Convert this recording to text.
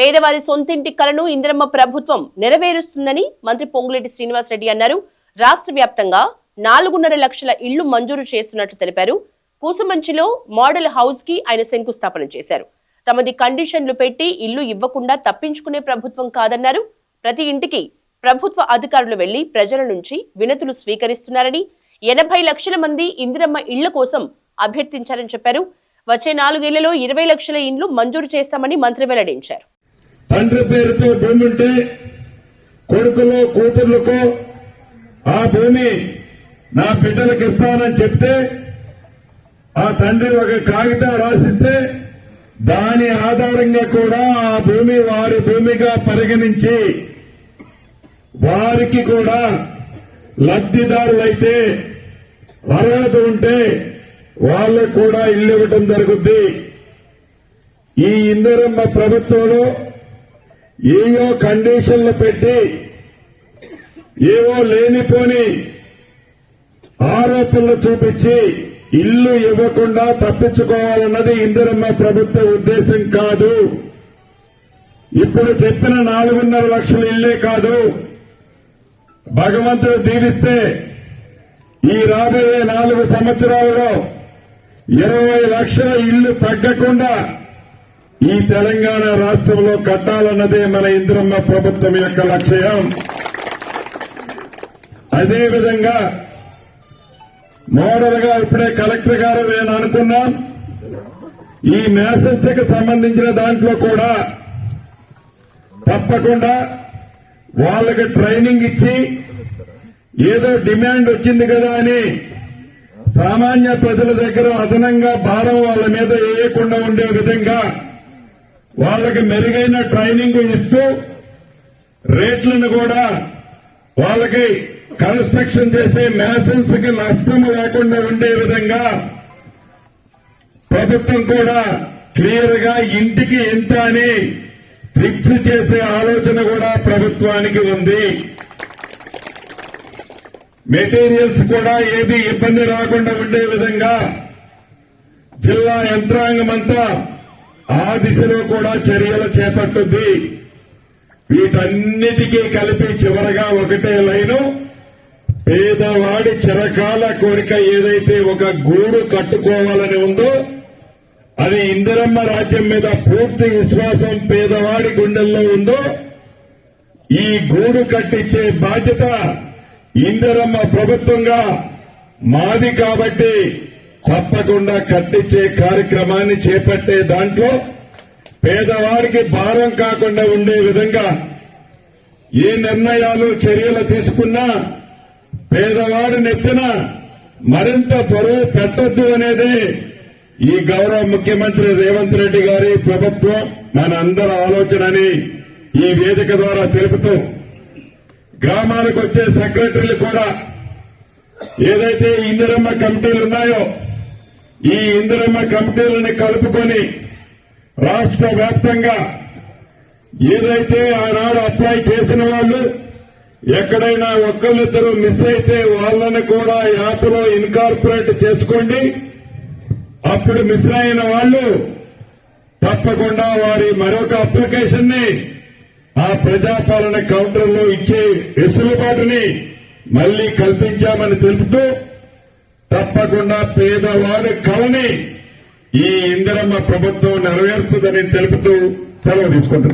పేదవారి సొంతింటి కలను ఇందిరమ్మ ప్రభుత్వం నెరవేరుస్తుందని మంత్రి పొంగులేటి శ్రీనివాసరెడ్డి అన్నారు. రాష్ట్ర వ్యాప్తంగా నాలుగున్నర లక్షల ఇళ్ళు మంజూరు చేస్తున్నట్లు తెలిపారు. కూసుమంచిలో మోడల్ హౌస్కి ఆయన శంకుస్థాపన చేశారు. తమది కండిషన్లు పెట్టి ఇల్లు ఇవ్వకుండా తప్పించుకునే ప్రభుత్వం కాదన్నారు. ప్రతి ఇంటికి ప్రభుత్వ అధికారులు వెళ్ళి ప్రజల నుంచి వినతులు స్వీకరిస్తున్నారని ఎనభై లక్షల మంది ఇందిరమ్మ ఇళ్ళ కోసం అభ్యర్థించారని చెప్పారు. వచ్చే నాలుగేళ్ళలో ఇరవై లక్షల ఇండ్లు మంజూరు చేస్తామని మంత్రి వెల్లడించారు. తండ్రి పేరుతో భూమి ఉంటే కొడుకులో కూతుర్లకు ఆ భూమి నా బిడ్డలకు ఇస్తానని చెప్తే ఆ తండ్రి ఒక కాగితం రాసిస్తే దాని ఆధారంగా కూడా ఆ భూమి వారి భూమిగా పరిగణించి వారికి కూడా లబ్ధిదారులైతే అర్హత ఉంటే వాళ్ళకు కూడా ఇల్లు ఇవ్వటం జరుగుద్ది. ఈ ఇందిరమ్మ ప్రభుత్వంలో ఏవో కండిషన్లు పెట్టి ఏవో లేనిపోని ఆరోపణలు చూపించి ఇల్లు ఇవ్వకుండా తప్పించుకోవాలన్నది ఇందిరమ్మ ప్రభుత్వ ఉద్దేశం కాదు. ఇప్పుడు చెప్పిన నాలుగున్నర లక్షల ఇల్లే కాదు. భగవంతుడు దీవిస్తే ఈ రాబోయే నాలుగు సంవత్సరాలలో ఇరవై లక్షల ఇల్లు తగ్గకుండా ఈ తెలంగాణ రాష్ట్రంలో కట్టాలన్నదే మన ఇంద్రమ్మ ప్రభుత్వం యొక్క లక్ష్యం. అదేవిధంగా మోడల్గా ఇప్పుడే కలెక్టర్ గారు నేను అనుకున్నాం. ఈ కి సంబంధించిన దాంట్లో కూడా తప్పకుండా వాళ్ళకి ట్రైనింగ్ ఇచ్చి ఏదో డిమాండ్ వచ్చింది కదా అని సామాన్య ప్రజల దగ్గర అదనంగా భారం వాళ్ళ మీద వేయకుండా ఉండే విధంగా వాళ్ళకి మెరుగైన ట్రైనింగ్ ఇస్తూ రేట్లను కూడా వాళ్ళకి కన్స్ట్రక్షన్ చేసే మ్యాసన్స్కి నష్టం లేకుండా ఉండే విధంగా ప్రభుత్వం కూడా క్లియర్గా ఇంటికి ఎంత అని ఫిక్స్ చేసే ఆలోచన కూడా ప్రభుత్వానికి ఉంది. మెటీరియల్స్ కూడా ఏది ఇబ్బంది రాకుండా ఉండే విధంగా జిల్లా యంత్రాంగం అంతా ఆ దిశలో కూడా చర్యలు చేపట్టుద్ది. వీటన్నిటికీ కలిపి చివరగా ఒకటే లైను. పేదవాడి చిరకాల కోరిక ఏదైతే ఒక గూడు కట్టుకోవాలని ఉందో అది ఇందిరమ్మ రాజ్యం మీద పూర్తి విశ్వాసం పేదవాడి గుండెల్లో ఉందో ఈ గూడు కట్టించే బాధ్యత ఇందిరమ్మ ప్రభుత్వంగా మాది కాబట్టి తప్పకుండా కట్టించే కార్యక్రమాన్ని చేపట్టే దాంట్లో పేదవాడికి భారం కాకుండా ఉండే విధంగా ఏ నిర్ణయాలు చర్యలు తీసుకున్నా పేదవాడి నెత్తిన మరింత బరువు పెట్టొద్దు అనేది ఈ గౌరవ ముఖ్యమంత్రి రేవంత్ రెడ్డి గారి ప్రభుత్వం మన అందరి ఆలోచన అని ఈ వేదిక ద్వారా తెలుపుతూ గ్రామాలకు వచ్చే సెక్రటరీలు కూడా ఏదైతే ఇందిరమ్మ కమిటీలు ఉన్నాయో ఈ ఇందిరమ్మ కమిటీలను కలుపుకొని రాష్ట్ర వ్యాప్తంగా ఏదైతే ఆనాడు అప్లై చేసిన వాళ్ళు ఎక్కడైనా ఒక్కరిద్దరు మిస్ అయితే వాళ్ళని కూడా యాప్లో ఇన్కార్పొరేట్ చేసుకోండి. అప్పుడు మిస్ అయిన వాళ్ళు తప్పకుండా వారి మరొక అప్లికేషన్ని ఆ ప్రజాపాలన కౌంటర్లో ఇచ్చే వెసులుబాటుని మళ్ళీ కల్పించామని తెలుపుతూ తప్పకుండా పేదవారి కళని ఈ ఇందిరమ్మ ప్రభుత్వం నెరవేరుస్తుందని తెలుపుతూ సెలవు తీసుకుంటున్నారు